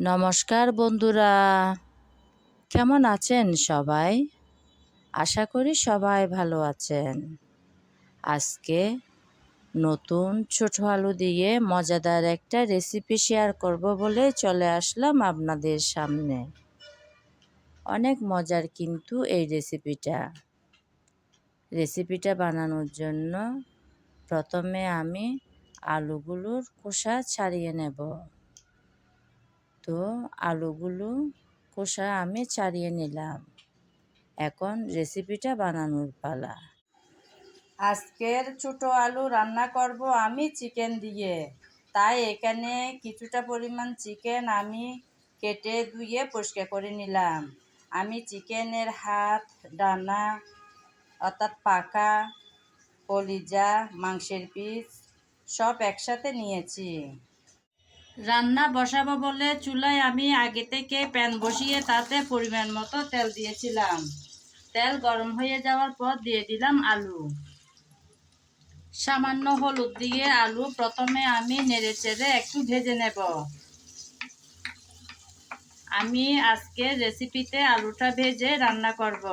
নমস্কার বন্ধুরা। কেমন আছেন সবাই? আশা করি সবাই ভালো আছেন। আজকে নতুন ছোট আলু দিয়ে মজাদার একটা রেসিপি শেয়ার করব বলে চলে আসলাম আপনাদের সামনে। অনেক মজার কিন্তু এই রেসিপিটা রেসিপিটা বানানোর জন্য প্রথমে আমি আলুগুলোর খোসা ছাড়িয়ে নেব। তো আলুগুলো কষা আমি ছাড়িয়ে নিলাম। এখন রেসিপিটা বানানোর পালা। আজকের ছোট আলু রান্না করব আমি চিকেন দিয়ে। তাই এখানে কিছুটা পরিমাণ চিকেন আমি কেটে ধুয়ে পরিষ্কার করে নিলাম। আমি চিকেনের হাত, ডানা, অর্থাৎ পাকা কলিজা, মাংসের পিস সব একসাথে নিয়েছি। রান্না বসাবো বলে চুলায় আমি আগে থেকে প্যান বসিয়ে তাতে পরিমাণ মতো তেল দিয়েছিলাম। তেল গরম হয়ে যাওয়ার পর দিয়ে দিলাম আলু। সামান্য হলুদ দিয়ে আলু প্রথমে আমি নেড়ে চেড়ে একটু ভেজে নেব। আমি আজকে রেসিপিতে আলুটা ভেজে রান্না করব।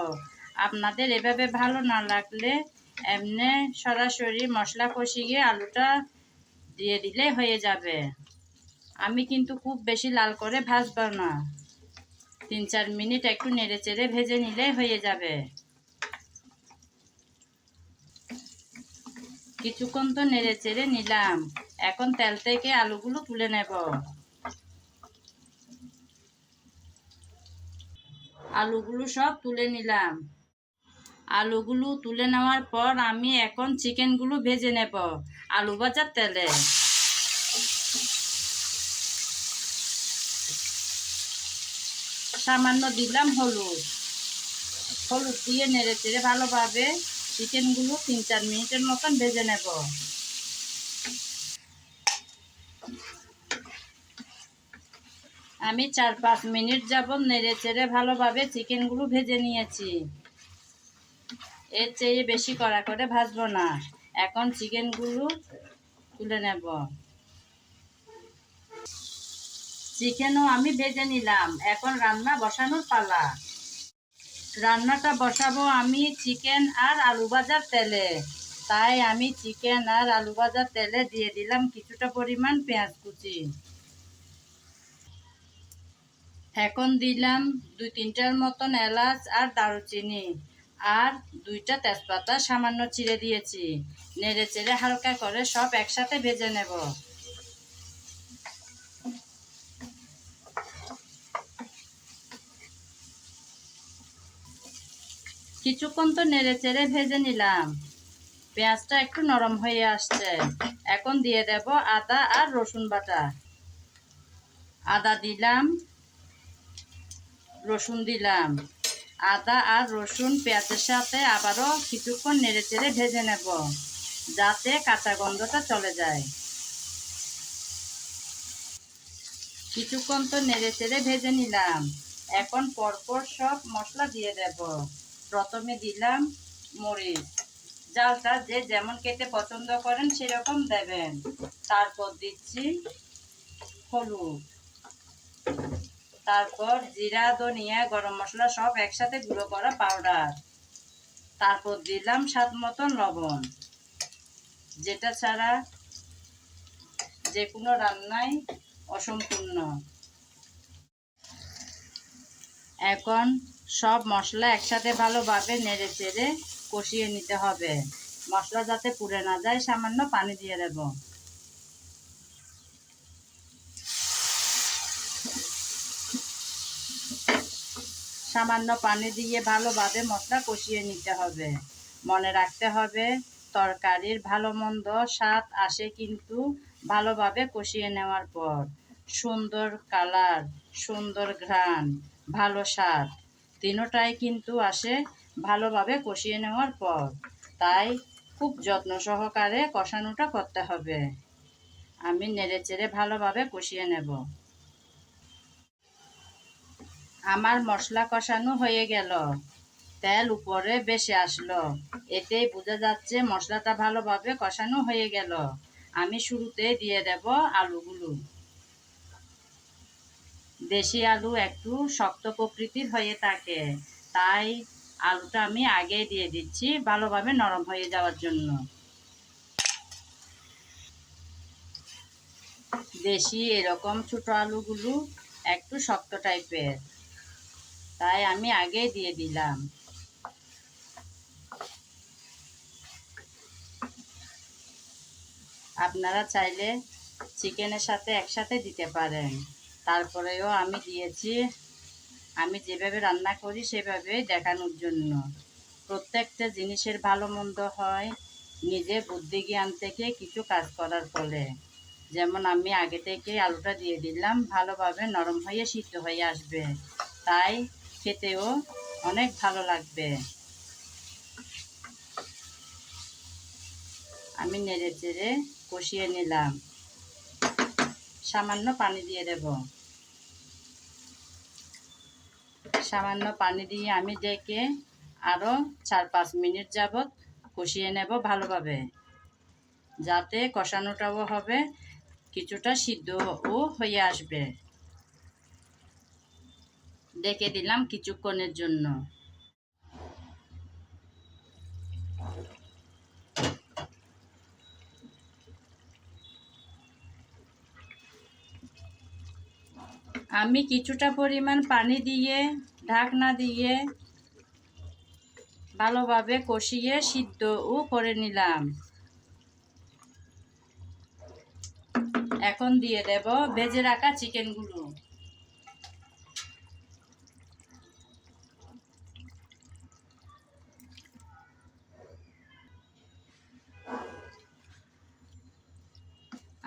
আপনাদের এভাবে ভালো না লাগলে এমনি সরাসরি মশলা কষিয়ে আলুটা দিয়ে দিলে হয়ে যাবে। আমি কিন্তু খুব বেশি লাল করে ভাজব না। তিন, চার মিনিট একটু নেড়ে চেড়ে ভেজে নিলে হয়ে যাবে। কিছুক্ষণ তো নেড়ে চেড়ে নিলাম। এখন তেল থেকে আলুগুলো তুলে নেব। আলুগুলো সব তুলে নিলাম। আলুগুলো তুলে নেওয়ার পর আমি এখন চিকেনগুলো ভেজে নেব আলু ভাজার তেলে। সামান্য দিলাম হলুদ। হলুদ দিয়ে নেড়ে চেড়ে ভালোভাবে চিকেনগুলো তিন চার মিনিটের মতন ভেজে নেব। আমি চার পাঁচ মিনিট যাবত নেড়ে চেড়ে ভালোভাবে চিকেনগুলো ভেজে নিয়েছি। এর চেয়ে বেশি কড়া করে ভাজবো না। এখন চিকেনগুলো তুলে নেব। চিকেনও আমি ভেজে নিলাম, এখন রান্না বসানোর পালা। রান্নাটা বসাবো আমি চিকেন আর আলু ভাজার তেলে। তাই আমি চিকেন আর আলু ভাজার তেলে দিয়ে দিলাম কিছুটা পরিমাণ পেঁয়াজ কুচি। এখন দিলাম দুই তিনটার মতন এলাচ আর দারুচিনি আর দুইটা তেজপাতা, সামান্য চিড়ে দিয়েছি। নেড়ে চেড়ে হালকা করে সব একসাথে ভেজে নেব। কিছুক্ষণ তো নেড়ে চেড়ে ভেজে নিলাম। পেঁয়াজটা একটু নরম হয়ে আসছে। এখন দিয়ে দেব আদা আর রসুন বাটা। আদা দিলাম, রসুন দিলাম। আদা আর রসুন পেঁয়াজের সাথে আবারও কিছুক্ষণ নেড়ে চেড়ে ভেজে নেব, যাতে কাঁচা গন্ধটা চলে যায়। কিছুক্ষণ তো নেড়ে চেড়ে ভেজে নিলাম। এখন পরপর সব মশলা দিয়ে দেব। প্রথমে দিলাম মরিচ। জালটা যে যেমন খেতে পছন্দ করেন সেরকম দেবেন। তারপর দিচ্ছি হলুদ। তারপর জিরা, ধনিয়া, গরম মশলা সব একসাথে গুঁড়ো করা পাউডার। তারপর দিলাম স্বাদ মতন লবণ। যেটা ছাড়া যে কোনো রান্নাই অসম্পূর্ণ। এখন সব মশলা একসাথে ভালোভাবে নেড়ে চেড়ে কষিয়ে নিতে হবে। মশলা যাতে পুড়ে না যায়, সামান্য পানি দিয়ে দেব। সামান্য পানি দিয়ে ভালোভাবে মশলা কষিয়ে নিতে হবে। মনে রাখতে হবে, তরকারির ভালো মন্দ স্বাদ আসে কিন্তু ভালোভাবে কষিয়ে নেওয়ার পর। সুন্দর কালার, সুন্দর ঘ্রাণ, ভালো স্বাদ। তিনোটাই কিন্তু আসে ভালোভাবে কষিয়ে নেওয়ার পর। তাই খুব যত্ন সহকারে কষানোটা করতে হবে। আমি নেড়ে চেড়ে ভালোভাবে কষিয়ে নেব। আমার মশলা কষানো হয়ে গেল। তেল উপরে বেশি আসলো। এতেই বোঝা যাচ্ছে মশলাটা ভালোভাবে কষানো হয়ে গেল। আমি শুরুতে দিয়ে দেব আলুগুলো। দেশি আলু একটু শক্ত প্রকৃতির হয়ে থাকে, তাই আলুটা আমি আগে দিয়ে দিচ্ছি ভালোভাবে নরম হয়ে যাওয়ার জন্য। দেশি এরকম ছোট আলুগুলো একটু শক্ত টাইপের, তাই আমি আগে দিয়ে দিলাম। আপনারা চাইলে চিকেনের সাথে একসাথে দিতে পারেন। তারপরেও আমি দিয়েছি। আমি যেভাবে রান্না করি সেভাবে দেখানোর জন্য। প্রত্যেকটা জিনিসের ভালো মন্দ হয় নিজের বুদ্ধি জ্ঞান থেকে কিছু কাজ করার ফলে। যেমন আমি আগে থেকে আলুটা দিয়ে দিলাম, ভালোভাবে নরম হয়ে সিদ্ধ হয়ে আসবে। তাই খেতেও অনেক ভালো লাগবে। আমি নেড়ে চেড়ে কষিয়ে নিলাম। সামান্য পানি দিয়ে দেব। সামান্য পানি দিয়ে আমি ডেকে আরও চার পাঁচ মিনিট যাবৎ কষিয়ে নেব ভালোভাবে। যাতে কষানোটাও হবে, কিছুটা সিদ্ধও হয়ে আসবে। ডেকে দিলাম কিছুক্ষণের জন্য। আমি কিছুটা পরিমাণ পানি দিয়ে ঢাকনা দিয়ে ভালোভাবে কষিয়ে সিদ্ধও করে নিলাম। এখন দিয়ে দেব ভেজে রাখা চিকেনগুলো।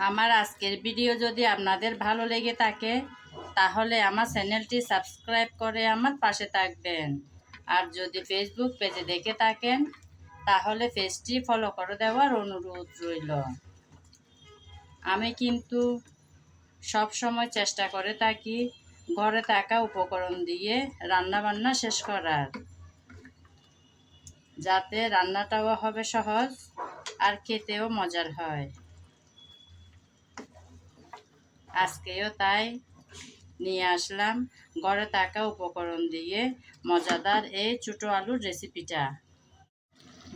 আমার আজকের ভিডিও যদি আপনাদের ভালো লেগে থাকে তাহলে আমার চ্যানেলটি সাবস্ক্রাইব করে আমার পাশে থাকবেন। আর যদি ফেসবুক পেজে দেখে থাকেন, তাহলে পেজটি ফলো করে দেওয়ার অনুরোধ রইল। আমি কিন্তু সব সময় চেষ্টা করে থাকি ঘরে থাকা উপকরণ দিয়ে রান্না বান্না শেষ করার, যাতে রান্নাটাও হবে সহজ আর খেতেও মজার হয়। আজকেও তাই। নিয়ে আসলাম। ঘরে থাকা উপকরণ দিয়ে মজাদার এই ছোটো আলুর রেসিপিটা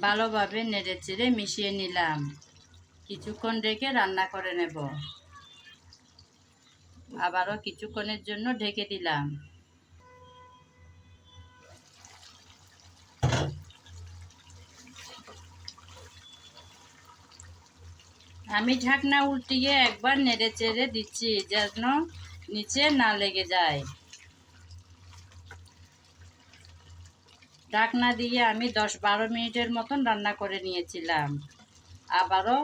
ভালোভাবে নেড়ে চেড়ে মিশিয়ে নিলাম। কিছুক্ষণ রেখে রান্না করে নেব। আবারও কিছুক্ষণের জন্য ঢেকে দিলাম। আমি ঢাকনা উল্টিয়ে একবার নেড়ে চেড়ে দিচ্ছি, যেন নিচে না লেগে যায়। ঢাকনা দিয়ে আমি দশ বারো মিনিটের মতন রান্না করে নিয়েছিলাম। আবারও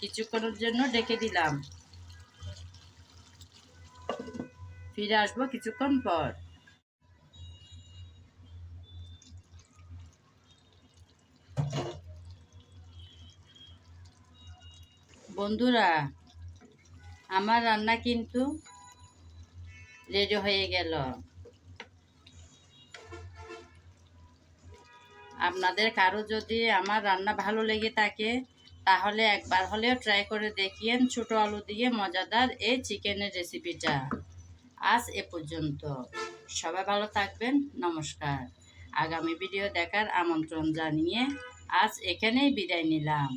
কিছুক্ষণের জন্য ডেকে দিলাম। ফিরে আসব কিছুক্ষণ পর। বন্ধুরা আমার রান্না কিন্তু রেডি হয়ে গেল। আপনাদের কারও যদি আমার রান্না ভালো লেগে থাকে, তাহলে একবার হলেও ট্রাই করে দেখিয়েন ছোটো আলু দিয়ে মজাদার এই চিকেনের রেসিপিটা আজ এ পর্যন্ত। সবাই ভালো থাকবেন। নমস্কার। আগামী ভিডিও দেখার আমন্ত্রণ জানিয়ে আজ এখানেই বিদায় নিলাম।